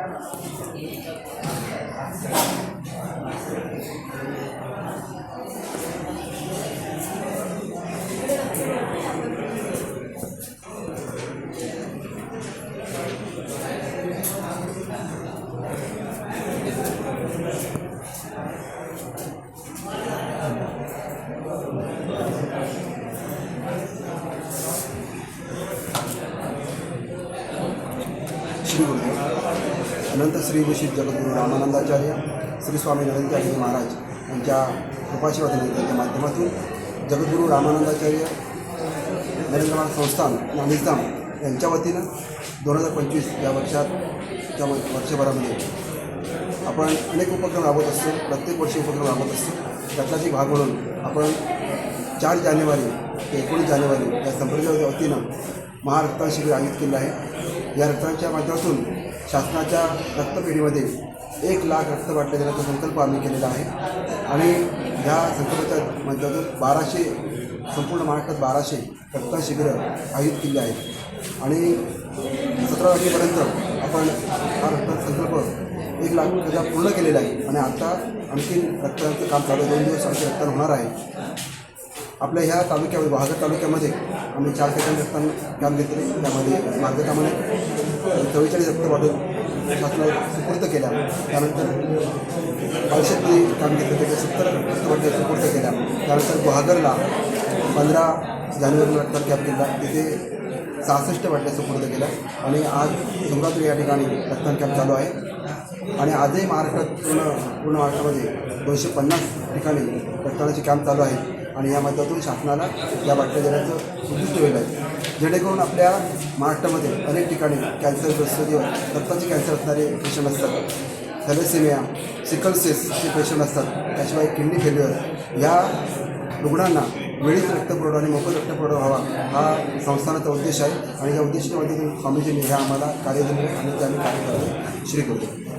Thank you. Shri Gurudev अनंत श्री निशित जगद्गुरू रामानंदाचार्य श्री स्वामी नरेंद्रजी महाराज यांच्या कृपाशिवाद त्यांच्या माध्यमातून जगद्गुरू रामानंदाचार्य नरेंद्र महाराज संस्थान या निजाम यांच्या वतीनं दोन हजार पंचवीस या वर्षात त्या वर्षभरामध्ये आपण अनेक उपक्रम राबवत असतो प्रत्येक वर्षी उपक्रम राबवत असतो. त्यातलाच एक भाग म्हणून आपण चार जानेवारी ते एकोणीस जानेवारी या संप्रदायाच्या वतीनं महारक्तदान शिबिर आयोजित केलं आहे. या रक्तांच्या माध्यमातून शासनाच्या रक्तपेढीमध्ये एक लाख रक्त वाटले देण्याचा संकल्प आम्ही केलेला आहे. आणि ह्या संकल्पाच्या माध्यमातून बाराशे संपूर्ण महाराष्ट्रात बाराशे रक्तदान शिबिरं आयोजित केली आहेत. आणि सतरा तारखेपर्यंत आपण हा रक्त संकल्प एक लाख त्याचा पूर्ण केलेला आहे. आणि आता आणखी रक्तदानाचं काम चालू दोन दिवस आमचे रक्तदान होणार आहे. आपल्या ह्या तालुक्यामध्ये वाघर तालुक्यामध्ये आम्ही चार ठिकाणी रक्तदान काम घेतले. त्यामध्ये मार्गकामध्ये चव्वेचाळीस रक्त वाटून शासनाला सुपूर्द केल्या. त्यानंतर औषधी काम घेतलं. त्याच्या सत्तर रक्त वाटले सुपूर्द केल्या. त्यानंतर गुहागरला पंधरा जानेवारीला रक्तदान कॅम्प केला. तिथे सहासष्ट वाटल्या सुपूर्द केल्या. आणि आज सुमरात्री या ठिकाणी रक्तदान कॅम्प चालू आहे. आणि आजही महाराष्ट्रात पूर्ण पूर्ण महाराष्ट्रामध्ये दोनशे पन्नास ठिकाणी रक्तदानाचे कॅम्प चालू आहे आणि या माध्यमातून शासनाला या बातम्या देण्याचं उद्दिष्ट होईल आहे. जेणेकरून आपल्या महाराष्ट्रामध्ये अनेक ठिकाणी कॅन्सरग्रस्त किंवा रक्ताचे कॅन्सर असणारे पेशंट असतात. थॅलेसेमिया सिकलसेसचे पेशंट असतात. त्याशिवाय किडनी फेल्युअर या रुग्णांना वेळीच रक्तपुरवठा आणि मोफत रक्तपुरवठा व्हावा हा संस्थानाचा उद्देश आहे. आणि या उद्देशाच्या माध्यमातून स्वामीजींनी हे आम्हाला कार्य दिले आणि ते आम्ही कार्य करतो श्री गुरुदेव.